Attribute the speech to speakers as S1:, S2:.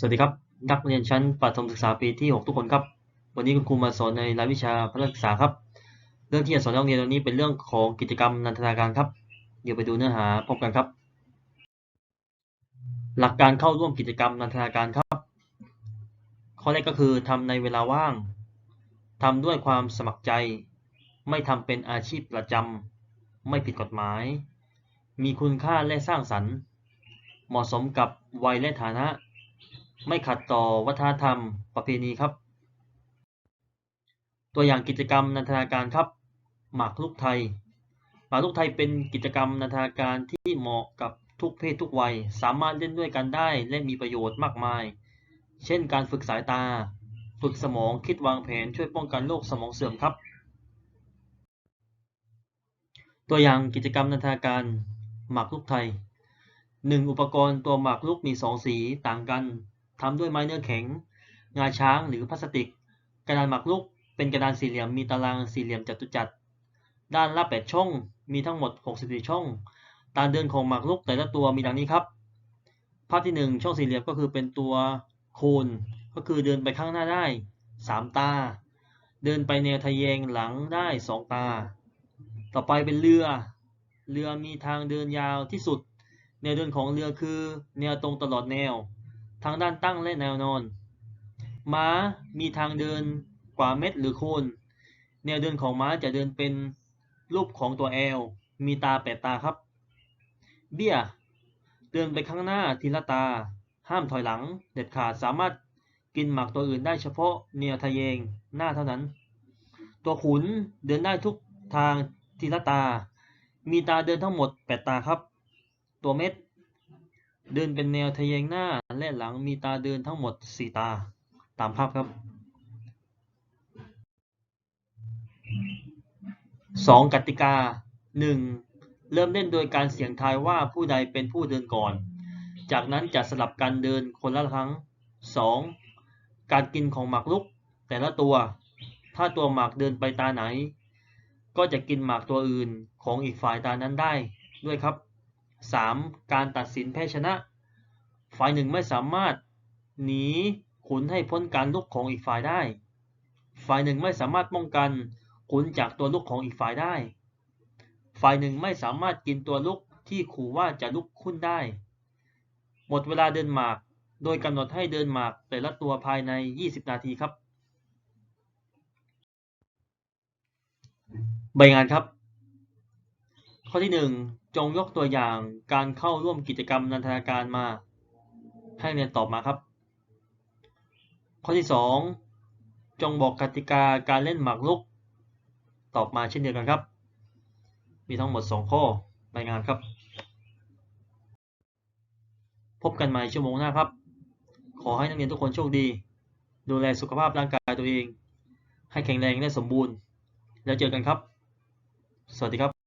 S1: สวัสดีครับ นักเรียนชั้นประถมศึกษาปีที่ 6 ทุกคนครับ วันนี้คุณครูมาสอนในรายวิชาพละศึกษาครับ เรื่องที่จะสอนนักเรียนวันนี้เป็นเรื่องของกิจกรรมนันทนาการครับ เดี๋ยวไปดูเนื้อหาพร้อมกันครับ หลักการเข้าร่วมกิจกรรมนันทนาการครับ ข้อแรกก็คือทำในเวลาว่างทำด้วยความสมัครใจ ไม่ทำเป็นอาชีพประจำไม่ผิดกฎหมาย มีคุณค่าและสร้างสรรค์ เหมาะสมกับวัยและฐานะ ไม่ขัดต่อวัฒนธรรมประเพณีครับ ตัวอย่างกิจกรรมนันทนาการครับ หมากรุกไทย หมากรุกไทยเป็นกิจกรรมนันทนาการที่เหมาะกับทุกเพศทุกวัย สามารถเล่นด้วยกันได้และมีประโยชน์มากมาย เช่น การฝึกสายตา ฝึกสมองคิดวางแผนช่วยป้องกันโรคสมองเสื่อมครับ ตัวอย่างกิจกรรมนันทนาการหมากรุกไทย 1. อุปกรณ์ตัวหมากรุกมี 2 สีต่างกัน ทำด้วยไม้เนื้อแข็ง งาช้างหรือพลาสติก กระดานหมากรุก เป็นกระดานสี่เหลี่ยมมีตารางสี่เหลี่ยมจัตุจักรด้านละ8ช่อง มีทั้งหมด 64 ช่อง ตามเดินของหมากรุกแต่ละตัวมีดังนี้ครับ ภาพที่ 1 ช่องสี่เหลี่ยมก็คือเป็นตัวโคน ก็คือเดินไปข้างหน้าได้ 3 ตา เดินไปแนวทะแยงหลังได้ 2 ตา ต่อไปเป็นเรือ เรือมีทางเดินยาวที่สุด แนวเดินของเรือคือแนวตรงตลอดแนว ทั้งด้านตั้งและแนวนอน ม้ามีทางเดินกว่าเม็ดหรือโคน แนวเดินของม้าจะเดินเป็นรูปของตัวแอล มีตาแปดตาครับ เบี้ย เดินไปข้างหน้าทีละตา ห้ามถอยหลัง เด็ดขาดสามารถกินหมากตัวอื่นได้เฉพาะแนวทะแยงหน้าเท่านั้น ตัวขุนเดินได้ทุกทางทีละตา มีตาเดินทั้งหมดแปดตาครับ ตัวเม็ด เดินเป็นแนวทะแยงหน้าและหลังมีตาเดินทั้งหมด 4 ตา ตามภาพครับ 2. กติกา 1. เริ่มเล่นโดยการเสี่ยงทายว่าผู้ใดเป็นผู้เดินก่อน จากนั้นจะสลับกันเดินคนละครั้ง 2. การกินของหมากรุก แต่ละตัว ถ้าตัวหมากเดินไปตาไหน ก็จะกินหมากตัวอื่นของอีกฝ่ายตานั้นได้ด้วยครับ 3. การตัดสินแพ้ชนะ ฝ่ายหนึ่งไม่สามารถหนีขุนให้พ้นการลุกของอีกฝ่ายได้ ฝ่ายหนึ่งไม่สามารถป้องกันขุนจากตัวลุกของอีกฝ่ายได้ ฝ่ายหนึ่งไม่สามารถกินตัวลุกที่ขู่ว่าจะลุกขึ้นได้ หมดเวลาเดินหมาก โดยกำหนดให้เดินหมากแต่ละตัวภายใน 20 นาทีครับ ใบงานครับ ข้อที่ 1 จงยกตัวอย่างการเข้าร่วมกิจกรรมนันทนาการมา ให้เรียนตอบมาครับ ข้อที่ 2 จงบอกกติกาการเล่นหมากรุก ตอบมาเช่นเดียวกันครับ มีทั้งหมด 2 ข้อใบงานครับ พบกันใหม่ชั่วโมงหน้าครับ ขอให้นักเรียนทุกคนโชคดี ดูแลสุขภาพร่างกายตัวเอง ให้แข็งแรงและสมบูรณ์ แล้วเจอกันครับ สวัสดีครับ